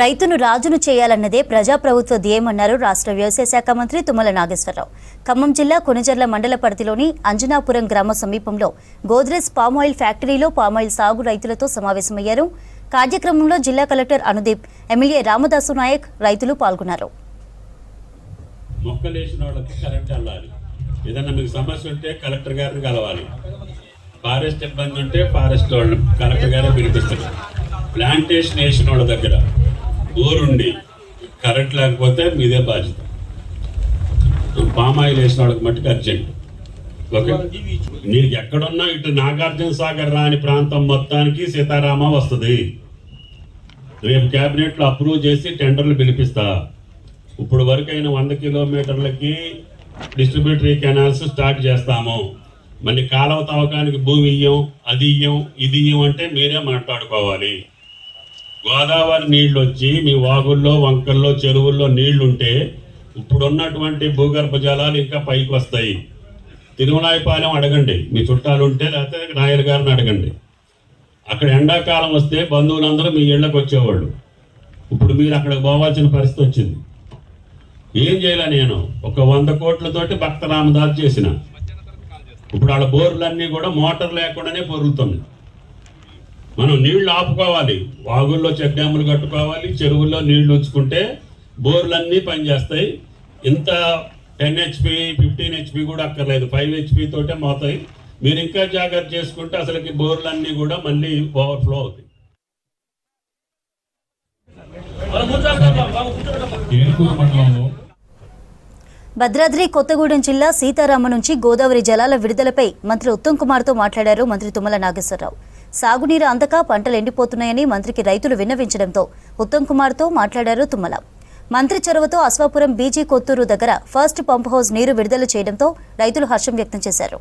రైతును రాజును చేయాలన్నదే ప్రజాప్రభుత్వ ధ్యేయమన్నారు రాష్ట్ర వ్యవసాయ శాఖ మంత్రి తుమ్మల నాగేశ్వరరావు. ఖమ్మం జిల్లా కొనజర్ల మండల పరిధిలోని అంజనాపురం గ్రామ సమీపంలో గోద్రెజ్ పామాయిల్ ఫ్యాక్టరీలో పామాయిల్ సాగు రైతులతో సమావేశమయ్యారు. కార్యక్రమంలో జిల్లా కలెక్టర్ అనుదీప్ ఎమ్మెల్యే రామదాసు నాయక్ రైతులు పాల్గొన్నారు. మీకు సమస్య ఉంటే కలెక్టర్ గారిని కలవాలి. ఫారెస్ట్ ఇబ్బంది ఉంటే ఫారెస్ట్ వాళ్ళు కలెక్టర్ గారే పిలిపిస్తారు. ప్లాంటేషన్ వేసిన వాళ్ళ దగ్గర ఊరుండి కరెంట్ లేకపోతే మీదే బాధ్యత. పామ్ ఆయిల్ వేసిన వాళ్ళకి మట్టుకు అర్జెంట్. ఓకే? మీరు ఎక్కడున్నా ఇటు నాగార్జున సాగర్ రాని ప్రాంతం మొత్తానికి సీతారామ వస్తుంది. రేపు క్యాబినెట్లో అప్రూవ్ చేసి టెండర్లు పిలిపిస్తా. ఇప్పుడు వరకు అయిన వంద కిలోమీటర్లకి డిస్ట్రిబ్యూటరీ కెనాల్స్ స్టార్ట్ చేస్తాము. మళ్ళీ కాలువ తవ్వకానికి భూమి ఇయ్యం అది ఇయ్యం ఇది ఇయ్యం అంటే మీరే మాట్లాడుకోవాలి. గోదావరి నీళ్ళు వచ్చి మీ వాగుల్లో వంకల్లో చెరువుల్లో నీళ్ళుంటే ఇప్పుడున్నటువంటి భూగర్భ జలాలు ఇంకా పైకి వస్తాయి తిరుమలాయపాలెం అడగండి. మీ చుట్టాలు ఉంటే లేకపోతే నాయర్ గారిని అడగండి. అక్కడ ఎండాకాలం వస్తే బంధువులందరూ మీ ఇళ్ళకి వచ్చేవాళ్ళు. ఇప్పుడు మీరు అక్కడికి పోవాల్సిన పరిస్థితి వచ్చింది. ఏం చేయాలి నేను. ఒక వంద కోట్లతోటి భక్త రామదాస్ చేసిన. ఇప్పుడు వాళ్ళ బోర్లన్నీ కూడా మోటార్ లేకుండానే పొరుగుతున్నాయి మనం నీళ్ళు ఆపుకోవాలి. వాగుల్లో చెక్ డ్యాములు కట్టుకోవాలి. చెరువుల్లో నీళ్ళు ఉంచుకుంటే బోర్లన్నీ పనిచేస్తాయి. ఇంత టెన్ హెచ్పి ఫిఫ్టీన్ హెచ్పి కూడా అక్కర్లేదు. ఫైవ్ హెచ్పి తోటే మోతాయి మీరు ఇంకా జాగ్రత్త చేసుకుంటే అసలుకి బోర్లన్నీ కూడా మళ్ళీ ఓవర్ఫ్లో అవుతాయి. మండలంలో భద్రాద్రి కొత్తగూడెం జిల్లా సీతారామ నుంచి గోదావరి జలాల విడుదలపై మంత్రి ఉత్తమ్ కుమార్తో మాట్లాడారు మంత్రి తుమ్మల నాగేశ్వరరావు. సాగునీరు అందక పంటలు ఎండిపోతున్నాయని మంత్రికి రైతులు విన్నవించడంతో ఉత్తమ్ కుమార్తో మాట్లాడారు తుమ్మల. మంత్రి చొరవతో అశ్వాపురం బీజీ కొత్తూరు దగ్గర ఫస్ట్ పంప్ హౌస్ నీరు విడుదల చేయడంతో రైతులు హర్షం వ్యక్తం చేశారు.